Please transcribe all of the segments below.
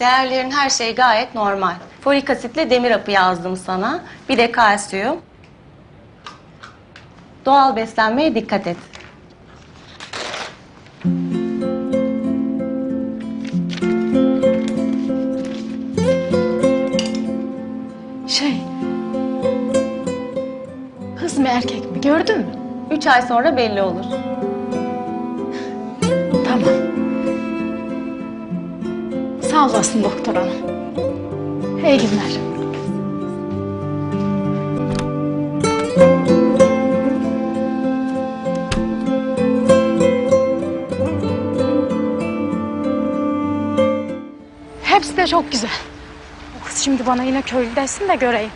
Değerlerin her şey gayet normal. Folik asitle demir hapı yazdım sana. Bir de kalsiyum. Doğal beslenmeye dikkat et. Şey... Kız mı erkek mi gördün mü? Üç ay sonra belli olur. Sağ olasın doktor hanım. İyi günler. Hepsi de çok güzel. O kız şimdi bana yine köylü desin de göreyim.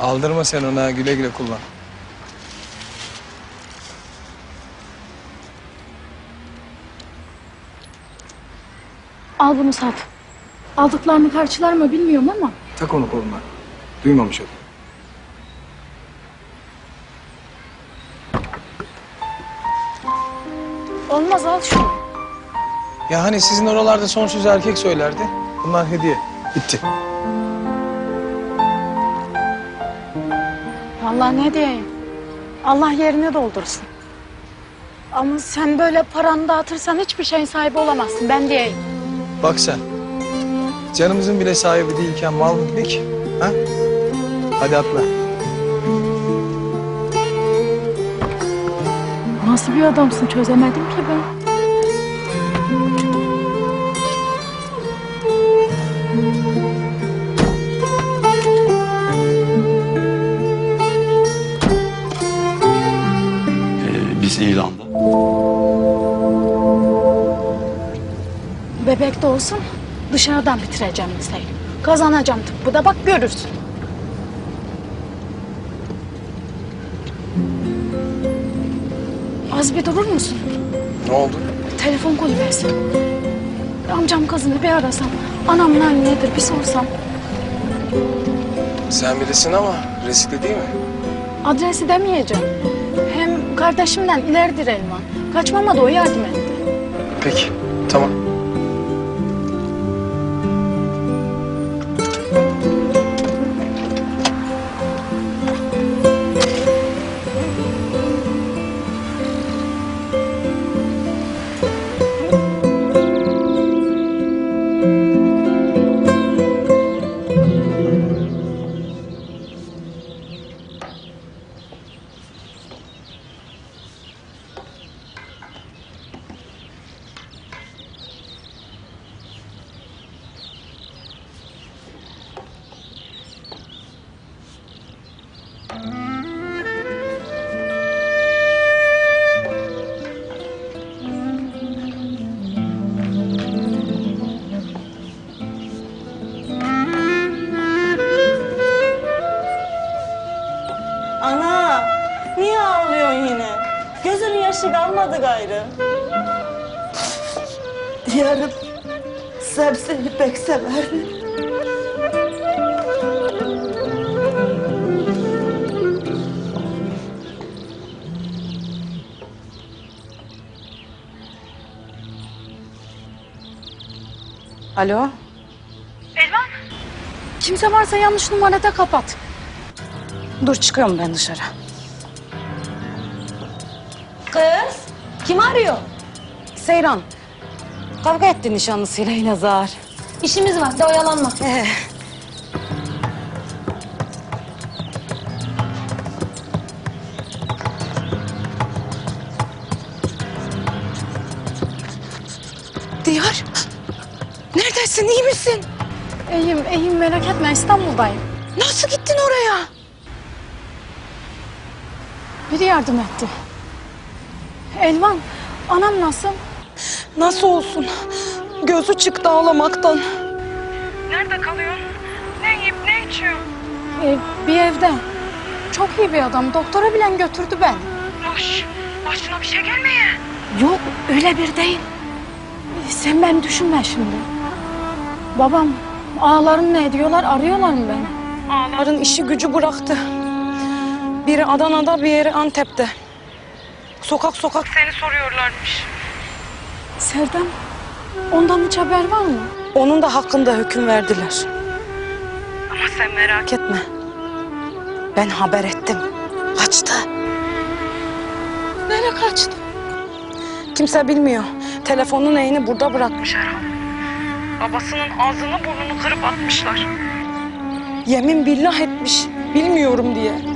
Aldırma sen ona güle güle kullan. Al bunu sat. Aldıklarını karşılar mı bilmiyorum ama Tak onu koluna. Duymamış ol. olmaz al şunu. Ya hani sizin oralarda son sözü erkek söylerdi. Bunlar hediye. Bitti. Vallahi ne diyeyim. Allah yerine doldursun. Ama sen böyle paranı dağıtırsan hiçbir şeyin sahibi olamazsın ben diyeyim. Bak sen. Canımızın bile sahibi değilken mal mı gidik? Ha? Hadi atla. Nasıl bir adamsın çözemedim ki ben. Ee, biz İran'da. Bebek de olsun dışarıdan bitireceğim liseyi. Kazanacağım tıbbı da bak görürsün. Az bir durur musun? Ne oldu? Telefon koyuversin. Amcam kızını bir arasam. Anamın hali nedir bir sorsam. Sen bilirsin ama riskli değil mi? Adresi demeyeceğim. Hem kardeşimden ileridir Elman. Kaçmama da o yardım etti. Peki. Tamam. Yaşı kalmadı gayrı. Yarım Sem seni pek severdi. Alo? Kimse varsa yanlış numarada kapat. Dur çıkıyorum ben dışarı. Kız, kim arıyor? Seyran. Kavga etti nişanlısıyla yine zar. İşimiz var de oyalanma. Ee, Diyar, neredesin, iyi misin? İyiyim, iyiyim merak etme İstanbul'dayım. Nasıl gittin oraya? Biri yardım etti. Elvan, anam nasıl? Nasıl olsun? Gözü çıktı ağlamaktan. Ee, bir evde. Çok iyi bir adam. Doktora bilen götürdü beni. Başına bir şey gelmeye. Yok, öyle bir değil. Ee, Sen beni düşünme şimdi. Babam, ağalarım ne ediyorlar? Arıyorlar mı beni? Ağların işi gücü bıraktı. Biri Adana'da, bir yeri Antep'te. Sokak sokak seni soruyorlarmış. Serdem, ondan hiç haber var mı? Onun da hakkında hüküm verdiler. Ama sen merak etme. Ben haber ettim. Kaçtı. Nereye kaçtı? Kimse bilmiyor. Telefonun eğini burada bırakmış herhalde. Babasının ağzını burnunu kırıp atmışlar. Yemin billah etmiş. Bilmiyorum diye.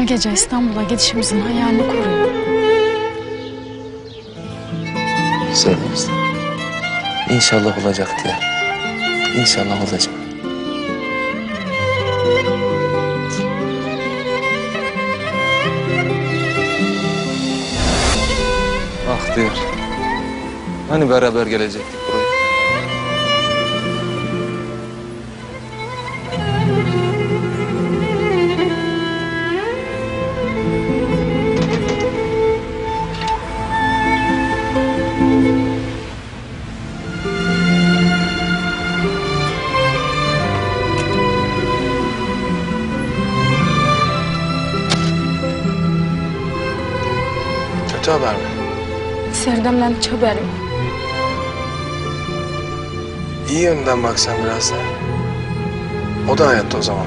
Her gece İstanbul'a gidişimizin hayalini kuruyor. Söyleriz. İnşallah olacak diye. İnşallah olacak. Ah diyor. Hani beraber gelecektik buraya? Kötü haber mi? Serdem'den hiç haberim yok. İyi yönden baksan biraz da. O da hayatta o zaman.